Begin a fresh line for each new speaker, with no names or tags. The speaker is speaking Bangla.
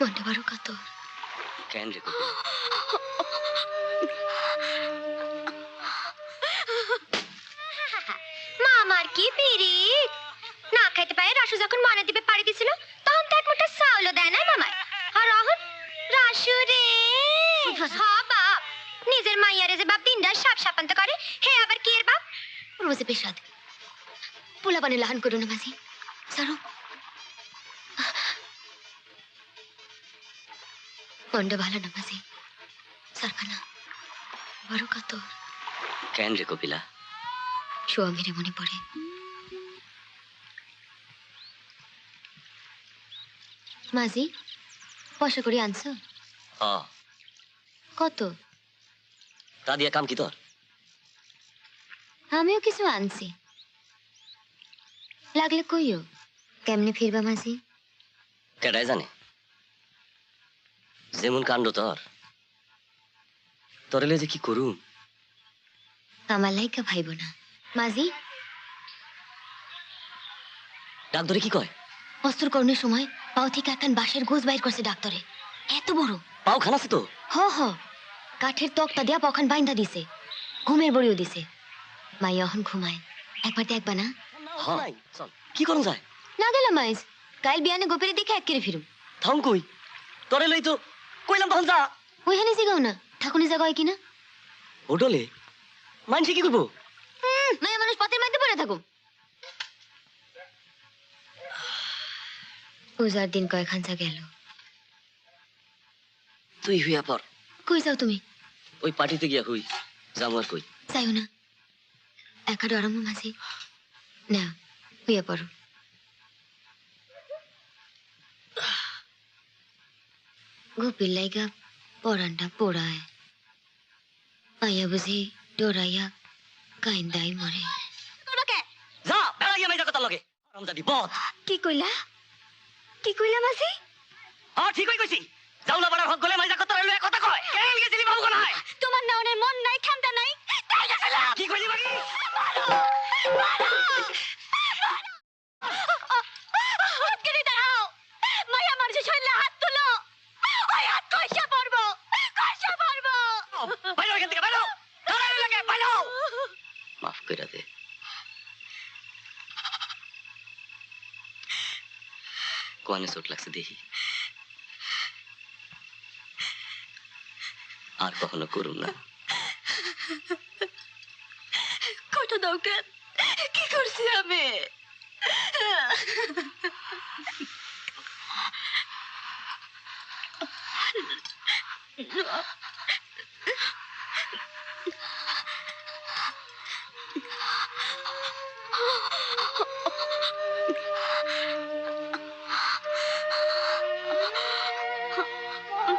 মনটা বড় কাতর
কেন রে
মামার কি পিরিত না খাইতে পারে রাসু যখন মনে দিবে পাড়ি দিছিল তখন তো এক মুঠো চাউলও দেয় নাই মামার আর এখন রাসু রে হ্যাঁ বাপ নিজের মাইয়ারে যে বাপ দিনদার সাপ সাপান্ত করে হে আবার কি এর বাপ রোজে পেশাদ পোলা বানে লাহান করো না মাঝি সারো মনটা ভালো না মাঝি সারখানা বড় কাতর
কেন রে কপিলা
স্বামীরে মনে পড়ে মাঝি পয়সা করে আনছো কত
তা দিয়া কাম কি তোর
আমিও কিছু আনছি লাগলে কইও কেমনে ফিরবা মাঝি
কেটাই জানে যেমন কাণ্ড তোর। তোর যে কি করুম
আমার লাইকা ভাইব না। মাঝি?
ডাক ধরে কি কয়?
অস্ত্রকরণের সময় পাও থেকে একখান বাঁশের গোছ বাইর করছে ডাক্তারে। এত বড়।
পাও খানাছে তো?
হ হ। কাঠের তক্তা দিয়া পখান বাইন্দা দিছে। ঘুমের বড়িও দিছে। মাই এখন ঘুমায়। একবার দেখবা না?
হ। কি করুন যায়?
না গেলাম মাইজ। কাল বিয়ানে গোপেরে দেখে এক কেড়ে ফিরুম।
থাম কই। তোরে লই তো কইলাম তখন যা।
ওইখানে জিগাও না ঠাকুনি জায়গা হয় কিনা?
হোটেলে? মানছি কি করব
হুম, মানুষ পথের মধ্যে পড়ে থাকুম পূজার দিন কয়েকখান যা গেল।
তুই হুইয়া পর
কই যাও তুমি?
ওই পার্টিতে গিয়া হুই যাব আর কই।
যাইও না। একাডো আরাম মাঝে। না হইয়া পড়ো। লাইগা পরানটা পোড়ায়। মাইয়া বুঝি ডোরাইয়া কাইন্দাই মরে।
যা বেড়া গিয়া মাইজা কথা লগে। আরামজাদি বত
কি কইলা? কি কইলা
হ্যাঁ ঠিক হই কইছি। যাওলা বাড়ার হক গলে মাইজা কথা রইল এক কথা কয়। কেন গেছিলি বাবু কোন হয়
তোমার নাওনের মন নাই ঠান্ডা নাই। তাই গেছিলাম
কি কইলি বাকি
হাতকারি দাঁড়াও। মায়া মানুষের শরীরে হাত তুলো।
বাইরে এখান থেকে বাইরে দাঁড়াই লাগে বাইরে মাফ কইরা দে কোয়ানে চোট লাগছে দেখি আর কখনো করুন না
কত দাও কেন কি করছি আমি